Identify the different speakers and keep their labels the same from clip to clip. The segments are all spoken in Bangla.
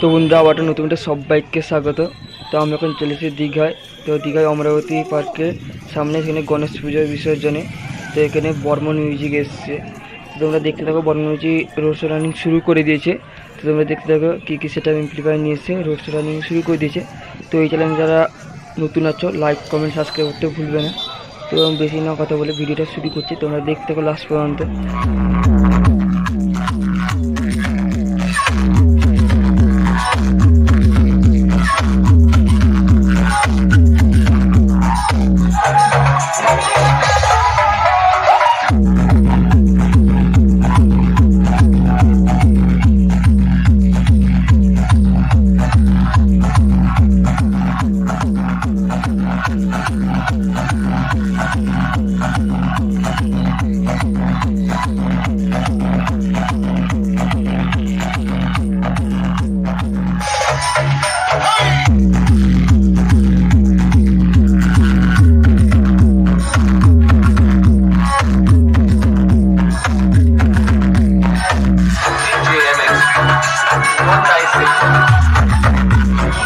Speaker 1: তো বন্ধুরা আবার নতুন একটা সব বাইককে স্বাগত। তো আমরা এখন চলে এসেছি দীঘায়। তো দীঘায় অমরাবতী পার্কের সামনে এখানে গণেশ পুজোর বিসর্জনে। তো এখানে বর্মন মিউজিক এসছে। তোমরা দেখতে থাকো বর্মন মিউজিক শো রানিং শুরু করে দিয়েছে। তো তোমরা দেখতে থাকো কী কী সেটা ইমপ্লিফাই নিয়ে রোড শো রানিং শুরু করে দিয়েছে। তো এই চ্যানেল যারা নতুন আছো লাইক কমেন্ট সাবস্ক্রাইব করতে ভুলবে না। তো বেশি না কথা বলে ভিডিওটা শুরু করছি। তোমরা দেখতে থাকো লাস্ট পর্যন্ত। Thank you.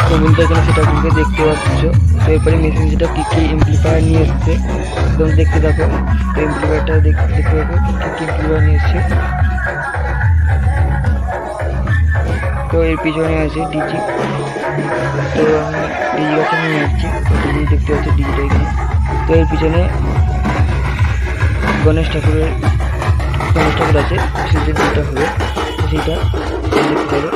Speaker 1: তো এখানে সেটা কিন্তু দেখতে পাচ্ছ। তো এরপরে মেশিন যেটা কী কী ইমপ্লিফায়ার নিয়ে এসছে, একদম দেখতে থাকো। তো ইমপ্লিফায়ারটা দেখতে থাকো, কী কী ইমপ্লিফায়ার নিয়ে এসছে। তো এর পিছনে আছে ডিজি তো আমি ডিজি গাছে নিয়ে যাচ্ছি ডিজি দেখতে পাচ্ছি ডিজিটা এখানে। তো এর পিছনে গণেশ ঠাকুরের, গণেশ ঠাকুর আছে, সেটা হবে। সেটা দেখতে পারো।